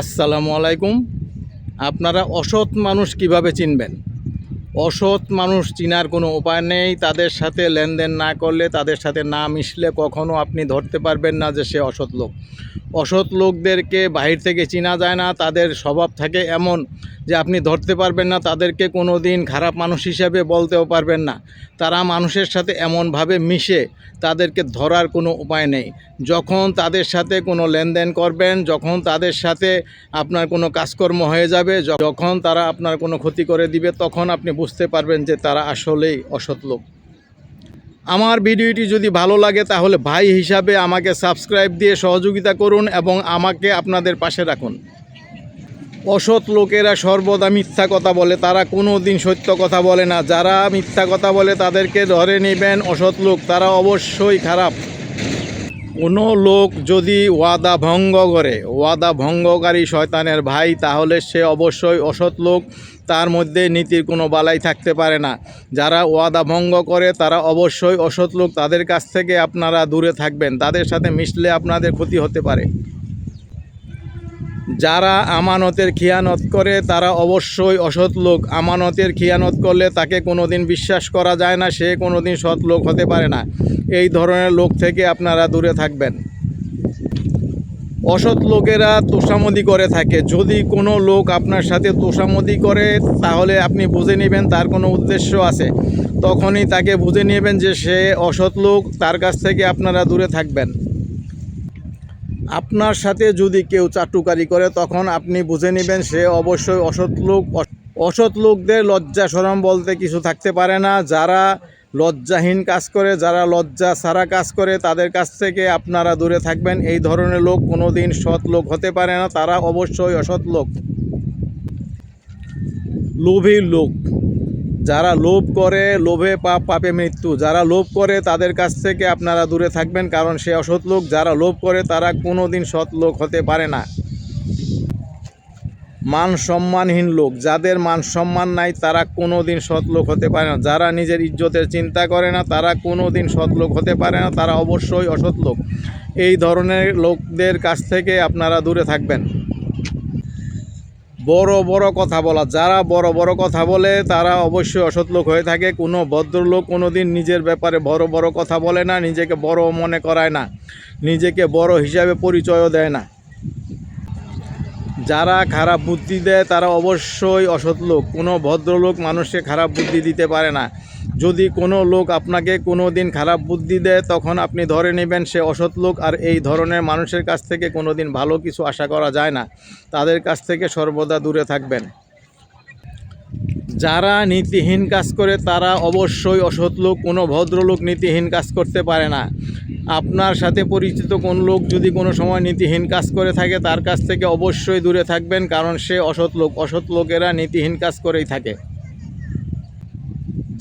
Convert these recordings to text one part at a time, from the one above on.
আসসালামু আলাইকুম। আপনারা অসৎ মানুষ কীভাবে চিনবেন? অসৎ মানুষ চিনার কোনো উপায় নেই। তাদের সাথে লেনদেন না করলে, তাদের সাথে না মিশলে কখনো আপনি ধরতে পারবেন না যে সে অসৎ লোক। অসৎ লোকদেরকে বাহির থেকে চিনা যায় না, তাদের স্বভাব থাকে এমন যে আপনি ধরতে পারবেন না, তাদেরকে কোনো দিন খারাপ মানুষ হিসেবে বলতেও পারবেন না। তারা মানুষের সাথে এমনভাবে মিশে, তাদেরকে ধরার কোনো উপায় নেই। যখন তাদের সাথে কোনো লেনদেন করবেন, যখন তাদের সাথে আপনার কোনো কাজকর্ম হয়ে যাবে, যখন তারা আপনার কোনো ক্ষতি করে দিবে, তখন আপনি বুঝতে পারবেন যে তারা আসলেই অসৎ লোক। আমার ভিডিওটি যদি ভালো লাগে তাহলে ভাই হিসাবে আমাকে সাবস্ক্রাইব দিয়ে সহযোগিতা করুন এবং আমাকে আপনাদের পাশে রাখুন। অসৎ লোকেরা সর্বদা মিথ্যা কথা বলে, তারা কোনো দিন সত্য কথা বলে না। যারা মিথ্যা কথা বলে তাদেরকে ধরে নেবেন অসৎ লোক, তারা অবশ্যই খারাপ। কোনো লোক যদি ওয়াদা ভঙ্গ করে, ওয়াদা ভঙ্গকারী শয়তানের ভাই, তাহলে সে অবশ্যই অসৎ লোক। তার মধ্যে নীতির কোনো বালাই থাকতে পারে না। যারা ওয়াদা ভঙ্গ করে, তারা অবশ্যই অসৎ লোক। তাদের কাছ থেকে আপনারা দূরে থাকবেন। তাদের সাথে মিশলে আপনাদের ক্ষতি হতে পারে। যারা আমানতের খিয়ানত করে, তারা অবশ্যই অসৎ লোক। আমানতের খিয়ানত করলে তাকে কোনোদিন বিশ্বাস করা যায় না, সে কোনোদিন সৎ লোক হতে পারে না। এই ধরনের লোক থেকে আপনারা দূরে থাকবেন। অসৎ লোকেরা তোষামদি করে থাকে। যদি কোনো লোক আপনার সাথে তোষামদি করে, তাহলে আপনি বুঝে নেবেন তার কোনো উদ্দেশ্য আছে। তখনই তাকে বুঝে নেবেন যে সে অসৎ লোক, তার কাছ থেকে আপনারা দূরে থাকবেন। আপনার সাথে যদি কেউ চাটুকারি করে, তখন আপনি বুঝে নেবেন সে অবশ্যই অসৎ লোক, অসৎ লোকদের লজ্জা সরম বলতে কিছু থাকতে পারে না। যারা লজ্জাহীন কাজ করে, যারা লজ্জা সারা কাজ করে, তাদের কাছ থেকে আপনারা দূরে থাকবেন। এই ধরনের লোক কোনো দিন সৎ লোক হতে পারে না, তারা অবশ্যই অসৎ লোক। লোভী লোক। যারা লোভ করে, লোভে পাপ পাপে মৃত্যু। যারা লোভ করে, তাদের কাছ থেকে আপনারা দূরে থাকবেন, কারণ সে অসৎ লোক। যারা লোভ করে, তারা কোনো দিন সৎ লোক হতে পারে না। মান সম্মানহীন লোক। যাদের মান সম্মান নাই, তারা কোনো দিন সৎ লোক হতে পারে না। যারা নিজের ইজ্জতের চিন্তা করে না, তারা কোনো দিন সৎ লোক হতে পারে না। তারা অবশ্যই অসৎ লোক। এই ধরনের লোকদের কাছ থেকে আপনারা দূরে থাকবেন। বড় বড় কথা বলা, যারা বড় বড় কথা বলে তারা অবশ্যই অসৎ লোক হয়ে থাকে, কোনো ভদ্রলোক কোনো দিন নিজের ব্যাপারে বড় বড় কথা বলে না, নিজেকে বড় মনে করায় না, নিজেকে বড় হিসাবে পরিচয়ও দেয় না। যারা খারাপ বুদ্ধি দেয় তারা অবশ্যই অসৎ লোক, কোনো ভদ্রলোক মানুষকে খারাপ বুদ্ধি দিতে পারে না। যদি কোনো লোক আপনাকে কোনো দিন খারাপ বুদ্ধি দেয়, তখন আপনি ধরে নেবেন সে অসৎ লোক, আর এই ধরনের মানুষের কাছ থেকে কোনো দিন ভালো কিছু আশা করা যায় না। তাদের কাছ থেকে সর্বদা দূরে থাকবেন। যারা নীতিহীন কাজ করে, তারা অবশ্যই অসৎ লোক, কোনো ভদ্রলোক নীতিহীন কাজ করতে পারে না। আপনার সাথে পরিচিত কোন লোক যদি কোনো সময় নীতিহীন কাজ করে থাকে, তার কাছ থেকে অবশ্যই দূরে থাকবেন, কারণ সে অসৎ লোক। অসৎ লোকেরা নীতিহীন কাজ করেই থাকে।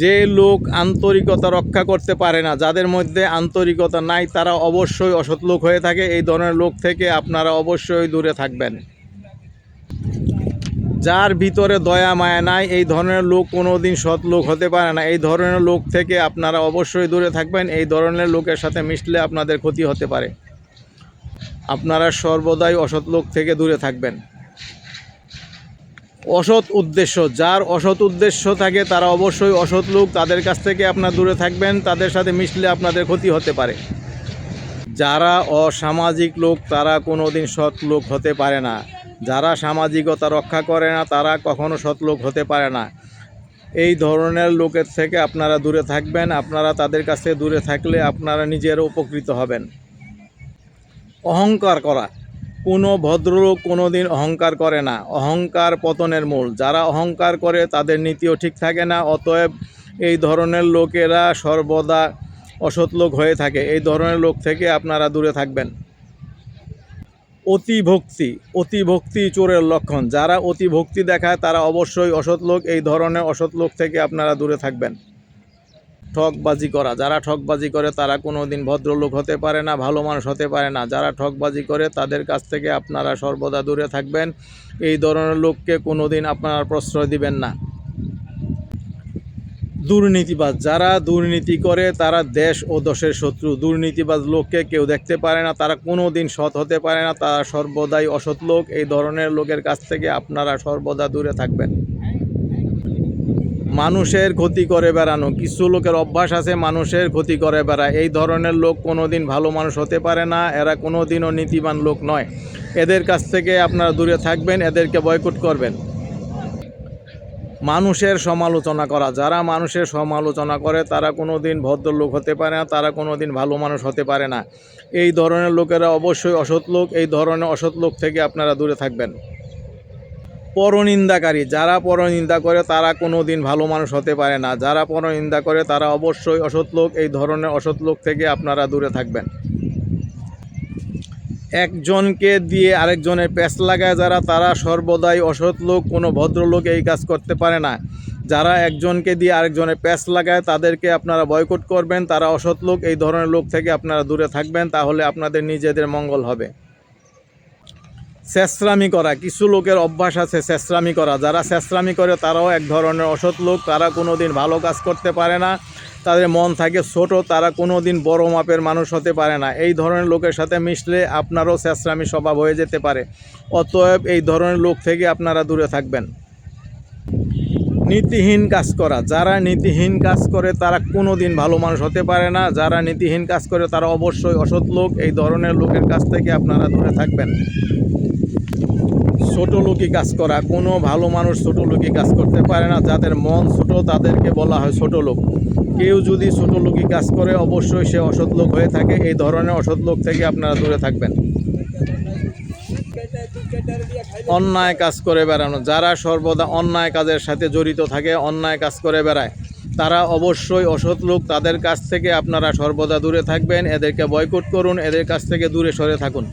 যে লোক আন্তরিকতা রক্ষা করতে পারে না, যাদের মধ্যে আন্তরিকতা নাই, তারা অবশ্যই অসৎ লোক হয়ে থাকে। এই ধরনের লোক থেকে আপনারা অবশ্যই দূরে থাকবেন। যার ভিতরে দয়া, মায়া নাই, এই ধরনের লোক কোনো দিন সৎ লোক হতে পারে না। এই ধরনের লোক থেকে আপনারা অবশ্যই দূরে থাকবেন। এই ধরনের লোকের সাথে মিশলে আপনাদের ক্ষতি হতে পারে। আপনারা সর্বদাই অসৎ লোক থেকে দূরে থাকবেন। অসৎ উদ্দেশ্য, যার অসৎ উদ্দেশ্য থাকে তারা অবশ্যই অসৎ লোক, তাদের কাছ থেকে আপনার দূরে থাকবেন, তাদের সাথে মিশলে আপনাদের ক্ষতি হতে পারে। যারা অসামাজিক লোক, তারা কোনো দিন সৎ লোক হতে পারে না। যারা সামাজিকতা রক্ষা করে না, তারা কখনো সৎ লোক হতে পারে না। এই ধরনের লোকের থেকে আপনারা দূরে থাকবেন, আপনারা তাদের কাছে দূরে থাকলে আপনারা নিজের উপকৃত হবেন। অহংকার করা। কোনো ভদ্রলোক কোনো দিন অহংকার করে না। অহংকার পতনের মূল। যারা অহংকার করে, তাদের নীতিও ঠিক থাকে না। অতএব এই ধরনের লোকেরা সর্বদা অসৎ লোক হয়ে থাকে। এই ধরনের লোক থেকে আপনারা দূরে থাকবেন। অতি ভক্তি অতি চোরের লক্ষণ। যারা অতিভক্তি দেখায়, তারা অবশ্যই অসৎ লোক। এই ধরনের অসৎ লোক থেকে আপনারা দূরে থাকবেন। ঠকবাজি করা। যারা ঠকবাজি করে, তারা কোনো দিন ভদ্রলোক হতে পারে না, ভালো মানুষ হতে পারে না। যারা ঠকবাজি করে, তাদের কাছ থেকে আপনারা সর্বদা দূরে থাকবেন। এই ধরনের লোককে কোনো দিন আপনারা প্রশ্রয় দিবেন না। দুর্নীতিবাজ, যারা দুর্নীতি করে, তারা দেশ ও দশের শত্রু। দুর্নীতিবাজ লোককে কেউ দেখতে পারে না, তারা কোনো দিন সৎ হতে পারে না, তারা সর্বদাই অসৎ লোক। এই ধরনের লোকের কাছ থেকে আপনারা সর্বদা দূরে থাকবেন। মানুষের ক্ষতি করে বেড়ানো। কিছু লোকের অভ্যাস আছে মানুষের ক্ষতি করে বেড়ায় এই ধরনের লোক কোনো দিন ভালো মানুষ হতে পারে না, এরা কোনো দিনও নীতিবান লোক নয়। এদের কাছ থেকে আপনারা দূরে থাকবেন, এদেরকে বয়কট করবেন। মানুষের সমালোচনা করা। যারা মানুষের সমালোচনা করে, তারা কোনো দিন ভদ্রলোক হতে পারে না, তারা কোনো দিন ভালো মানুষ হতে পারে না। এই ধরনের লোকেরা অবশ্যই অসৎ লোক, এই ধরনের অসৎ লোক থেকে আপনারা দূরে থাকবেন। পরনিন্দাকারী। যারা পরনিন্দা করে, তারা কোনো দিন ভালো মানুষ হতে পারে না। যারা পরনিন্দা করে, তারা অবশ্যই অসৎ লোক। এই ধরনের অসৎ লোক থেকে আপনারা দূরে থাকবেন। একজনকে দিয়ে আরেকজনের প্যাচ লাগায় যারা, তারা সর্বদাই অসৎ লোক, কোনো ভদ্রলোক এই কাজ করতে পারে না। যারা একজনকে দিয়ে আরেকজনের প্যাচ লাগায়, তাদেরকে আপনারা বয়কট করবেন। তারা অসৎ লোক, এই ধরনের লোক থেকে আপনারা দূরে থাকবেন, তাহলে আপনাদের নিজেদের মঙ্গল হবে। চেঁচরামি করা, কিছু লোকের অভ্যাস আছে চেঁচরামি করা। যারা চেঁচরামি করে, তারাও এক ধরনের অসৎ লোক, তারা কোনো দিন ভালো কাজ করতে পারে না। তাদের মন থাকে ছোট, তারা কোনো দিন বড় মাপের মানুষ হতে পারে না। এই ধরনের লোকের সাথে মিশলে আপনারও চেঁচরামি স্বভাব হয়ে যেতে পারে। অতএব এই ধরনের লোক থেকে আপনারা দূরে থাকবেন। নীতিহীন কাজ করা, যারা নীতিহীন কাজ করে, তারা কোনো দিন ভালো মানুষ হতে পারে না। যারা নীতিহীন কাজ করে, তারা অবশ্যই অসৎ লোক। এই ধরনের লোকের কাছ থেকে আপনারা দূরে থাকবেন। ছোট লোকই কাজ করা, কোনো ভালো মানুষ ছোট লোকই কাজ করতে পারে না, যাদের মন ছোট তাদেরকে বলা হয় ছোট লোক। কেউ যদি ছোট লোকই কাজ করে, অবশ্যই সে অসৎ লোক হয়ে থাকে, এই ধরনের অসৎ লোক থেকে আপনারা দূরে থাকবেন। অন্যায় কাজ করে বেড়ানো, যারা সর্বদা অন্যায় কাজের সাথে জড়িত থাকে, অন্যায় কাজ করে বেড়ায়, তারা অবশ্যই অসৎ লোক, তাদের কাছ থেকে আপনারা সর্বদা দূরে থাকবেন, এদেরকে বয়কট করুন, এদের কাছ থেকে দূরে সরে থাকুন।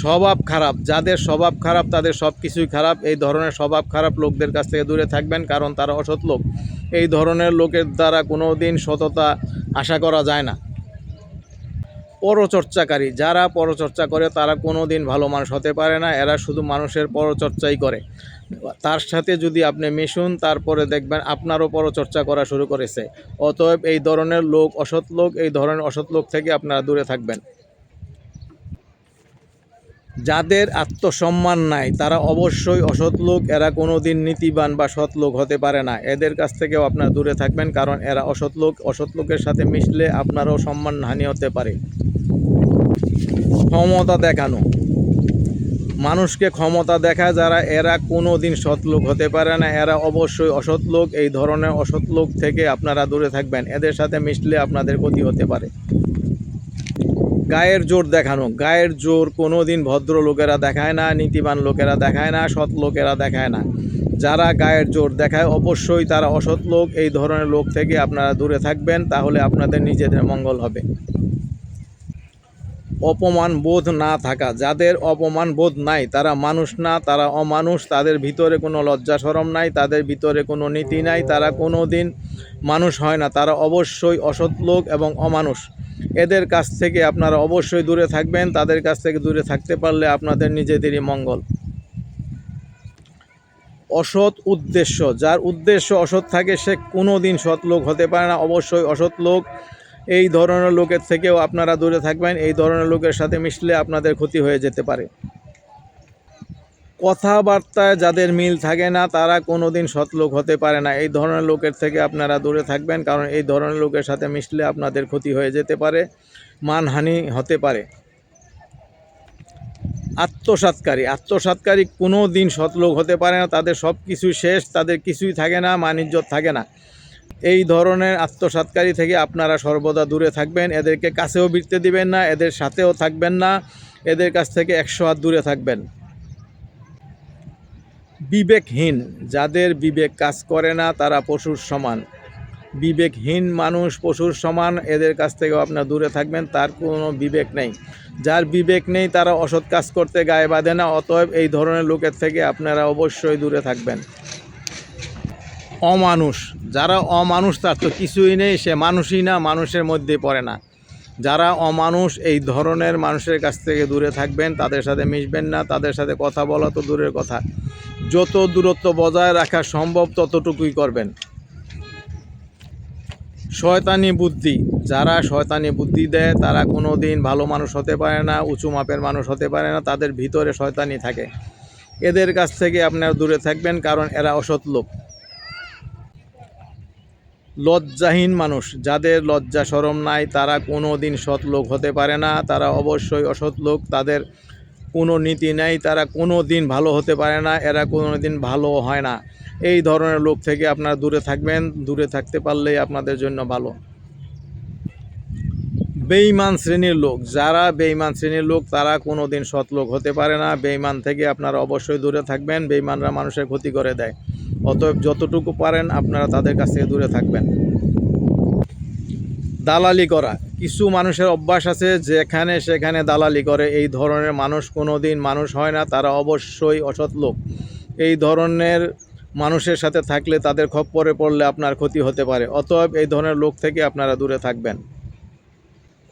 স্বভাব খারাপ, যাদের স্বভাব খারাপ তাদের সব কিছুই খারাপ। এই ধরনের স্বভাব খারাপ লোকদের কাছ থেকে দূরে থাকবেন কারণ তারা অসৎ লোক। এই ধরনের লোকের দ্বারা কোনো দিন সততা আশা করা যায় না। পরচর্চাকারী, যারা পরচর্চা করে তারা কোনো দিন ভালো মানুষ হতে পারে না, এরা শুধু মানুষের পরচর্চাই করে। তার সাথে যদি আপনি মিশুন, তারপরে দেখবেন আপনারও পরচর্চা করা শুরু করেছে। অতএব এই ধরনের লোক অসৎ লোক, এই ধরনের অসৎ লোক থেকে আপনারা দূরে থাকবেন। যাদের আত্মসম্মান নাই, তারা অবশ্যই অসৎ লোক, এরা কোনো দিন নীতিবান বা সৎ লোক হতে পারে না। এদের কাছ থেকেও আপনারা দূরে থাকবেন, কারণ এরা অসৎ লোক, অসৎ লোকের সাথে মিশলে আপনারও সম্মানহানি হতে পারে। ক্ষমতা দেখানো। মানুষকে ক্ষমতা দেখা যারা, এরা কোনো দিন সৎ লোক হতে পারে না। এরা অবশ্যই অসৎ লোক, এই ধরনের অসৎ লোক থেকে আপনারা দূরে থাকবেন। এদের সাথে মিশলে আপনাদের ক্ষতি হতে পারে। গায়ের জোর দেখানো। গায়ের জোর কোনো দিন ভদ্র লোকেরা দেখায় না, নীতিবান লোকেরা দেখায় না, সৎ লোকেরা দেখায় না। যারা গায়ের জোর দেখায়, অবশ্যই তারা অসৎ লোক। এই ধরনের লোক থেকে আপনারা দূরে থাকবেন, তাহলে আপনাদের নিজেদের মঙ্গল হবে। অপমান বোধ না থাকা। যাদের অপমান বোধ নাই, তারা মানুষ না, তারা অমানুষ, তাদের ভিতরে কোনো লজ্জা সরম নাই, তাদের ভিতরে কোনো নীতি নাই, তারা কোনো দিন মানুষ হয় না, তারা অবশ্যই অসৎ লোক এবং অমানুষ। এদের কাছ থেকে আপনারা অবশ্যই দূরে থাকবেন, তাদের কাছ থেকে দূরে থাকতে পারলে আপনাদের নিজেদেরই মঙ্গল। অসৎ উদ্দেশ্য, যার উদ্দেশ্য অসৎ থাকে, সে কোনো দিন সৎ লোক হতে পারে না। অবশ্যই অসৎ লোক এই ধরনের লোকের থেকেও আপনারা দূরে থাকবেন, এই ধরনের লোকের সাথে মিশলে আপনাদের ক্ষতি হয়ে যেতে পারে। কথাবার্তায় যাদের মিল থাকে না, তারা কোনো দিন সৎ লোক হতে পারে না। এই ধরনের লোকের থেকে আপনারা দূরে থাকবেন, কারণ এই ধরনের লোকের সাথে মিশলে আপনাদের ক্ষতি হয়ে যেতে পারে, মানহানি হতে পারে। আত্মসাৎকারী আত্মসাৎকারী কোনো দিন সৎলোক হতে পারে না। তাদের সব কিছুই শেষ, তাদের কিছুই থাকে না, মানিজ্যত থাকে না। এই ধরনের আত্মসাৎকারী থেকে আপনারা সর্বদা দূরে থাকবেন, এদেরকে কাছেও বিরতে দিবেন না, এদের সাথেও থাকবেন না, এদের কাছ থেকে একশো হাত দূরে থাকবেন। বিবেকহীন, যাদের বিবেক কাজ করে না, তারা পশুর সমান। বিবেকহীন মানুষ, পশুর সমান, এদের কাছ থেকেও আপনার দূরে থাকবেন, তার কোনো বিবেক নেই। যার বিবেক নেই, তারা অসৎ কাজ করতে গায়ে বাঁধে না, অতএব এই ধরনের লোকের থেকে আপনারা অবশ্যই দূরে থাকবেন। অমানুষ। যারা অমানুষ, তার তো কিছুই নেই, সে মানুষই না, মানুষের মধ্যে পড়ে না। যারা অমানুষ, এই ধরনের মানুষের কাছ থেকে দূরে থাকবেন, তাদের সাথে মিশবেন না, তাদের সাথে কথা বলা তো দূরের কথা। যত দূরত্ব বজায় রাখা সম্ভব, ততটুকুই করবেন। শয়তানি বুদ্ধি। যারা শয়তানি বুদ্ধি দেয়, তারা কোনো দিন ভালো মানুষ হতে পারে না, উঁচু মাপের মানুষ হতে পারে না, তাদের ভিতরে শয়তানি থাকে। এদের কাছ থেকে আপনারা দূরে থাকবেন, কারণ এরা অসৎ লোক। লজ্জাহীন মানুষ। যাদের লজ্জা সরম নাই, তারা কোনো দিন সৎ লোক হতে পারে না। তারা অবশ্যই অসৎ লোক। তাদের কোনো নীতি নেই। তারা কোনো দিন ভালো হতে পারে না। এরা কোনো দিন ভালো হয় না। এই ধরনের লোক থেকে আপনারা দূরে থাকবেন। দূরে থাকতে পারলেই আপনাদের জন্য ভালো। বেঈমান শ্রেণির লোক, যারা বেঈমান শ্রেণির লোক, তারা কোনো দিন সৎ লোক হতে পারে না। বেঈমান থেকে আপনারা অবশ্যই দূরে থাকবেন, বেঈমানরা মানুষের ক্ষতি করে দেয়। অতএব যতটুকু পারেন, আপনারা তাদের কাছ থেকে দূরে থাকবেন। দালালি করা, কিছু মানুষের অভ্যাস আছে, যেখানে সেখানে দালালি করে। এই ধরনের মানুষ কোনো দিন মানুষ হয় না, তারা অবশ্যই অসৎ লোক। এই ধরনের মানুষের সাথে থাকলে তাদের খপ্পরে পড়লে আপনার ক্ষতি হতে পারে। অতএব এই ধরনের লোক থেকে আপনারা দূরে থাকবেন।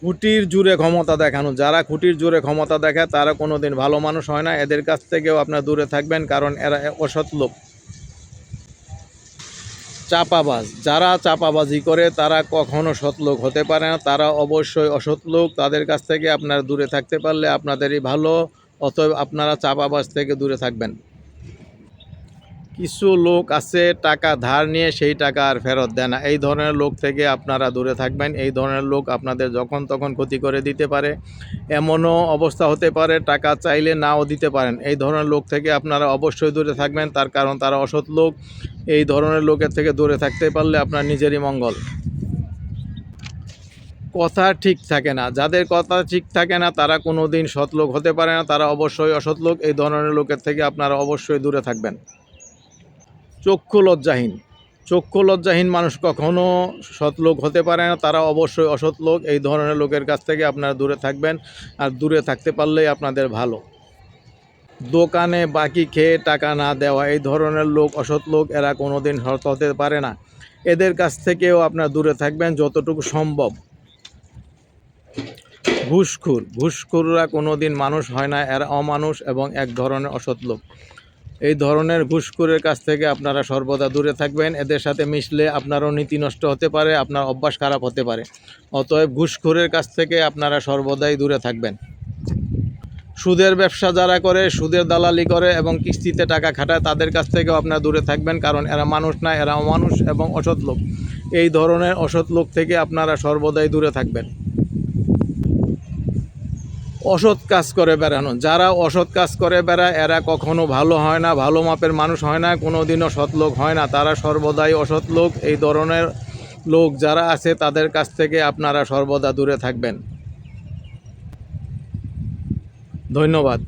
খুঁটির জুড়ে ক্ষমতা দেখানো। যারা খুঁটির জুড়ে ক্ষমতা দেখায় তারা কোনো দিন ভালো মানুষ হয় না। এদের কাছ থেকেও আপনার দূরে থাকবেন, কারণ এরা অসৎ লোক। চাপাবাজ। যারা চাপাবাজি করে, তারা কখনো সৎ লোক হতে পারে না। তারা অবশ্যই অসৎ লোক। তাদের কাছ থেকে আপনারা দূরে থাকতে পারলে আপনাদেরই ভালো, অতএব আপনারা চাপাবাজ থেকে দূরে থাকবেন। কিছু লোক আছে, টাকা ধার নিয়ে সেই টাকা আর ফেরত দেয় না। এই ধরনের লোক থেকে আপনারা দূরে থাকবেন। এই ধরনের লোক আপনাদের যখন তখন ক্ষতি করে দিতে পারে। এমনও অবস্থা হতে পারে, টাকা চাইলে নাও দিতে পারেন। এই ধরনের লোক থেকে আপনারা অবশ্যই দূরে থাকবেন। তার কারণ তারা অসৎ লোক। এই ধরনের লোকের থেকে দূরে থাকতে পারলে আপনার নিজেরই মঙ্গল। কথা ঠিক থাকে না। যাদের কথা ঠিক থাকে না, তারা কোনো দিন সৎ লোক হতে পারে না। তারা অবশ্যই অসৎ লোক। এই ধরনের লোকের থেকে আপনারা অবশ্যই দূরে থাকবেন। চক্ষু লজ্জাহীন। চক্ষু লজ্জাহীন মানুষ কখনো সৎ লোক হতে পারে না, তারা অবশ্যই অসৎ লোক। এই ধরনের লোকের কাছ থেকে আপনারা দূরে থাকবেন আর দূরে থাকতে পারলেই আপনাদের ভালো। দোকানে বাকি খেয়ে টাকা না দেওয়া, এই ধরনের লোক, অসৎ লোক, এরা কোনো দিন সৎ হতে পারে না। এদের কাছ থেকেও আপনারা দূরে থাকবেন যতটুকু সম্ভব। ঘুষখুর। ঘুষখুররা কোনো দিন মানুষ হয় না, এরা অমানুষ এবং এক ধরনের অসৎ লোক। এই ধরনের ঘুষখোরের কাছ থেকে আপনারা সর্বদা দূরে থাকবেন। এদের সাথে মিশলে আপনারও নীতি নষ্ট হতে পারে, আপনার অভ্যাস খারাপ হতে পারে। অতএব ঘুষখোরের কাছ থেকে আপনারা সর্বদাই দূরে থাকবেন। সুদের ব্যবসা যারা করে, সুদের দালালি করে এবং কিস্তিতে টাকা খাটায়, তাদের কাছ থেকেও আপনারা দূরে থাকবেন, কারণ এরা মানুষ না, এরা অমানুষ এবং অসৎ লোক। এই ধরনের অসৎ লোক থেকে আপনারা সর্বদাই দূরে থাকবেন। অসৎ কাজ করে বেড়ানো। যারা অসৎ কাজ করে বেড়ায়, এরা কখনো ভালো হয় না, ভালো মাপের মানুষ হয় না কোনো দিনও সৎ লোক হয় না। তারা সর্বদাই অসৎ লোক, এই ধরনের লোক যারা আছে, তাদের কাছ থেকে আপনারা সর্বদা দূরে থাকবেন। ধন্যবাদ।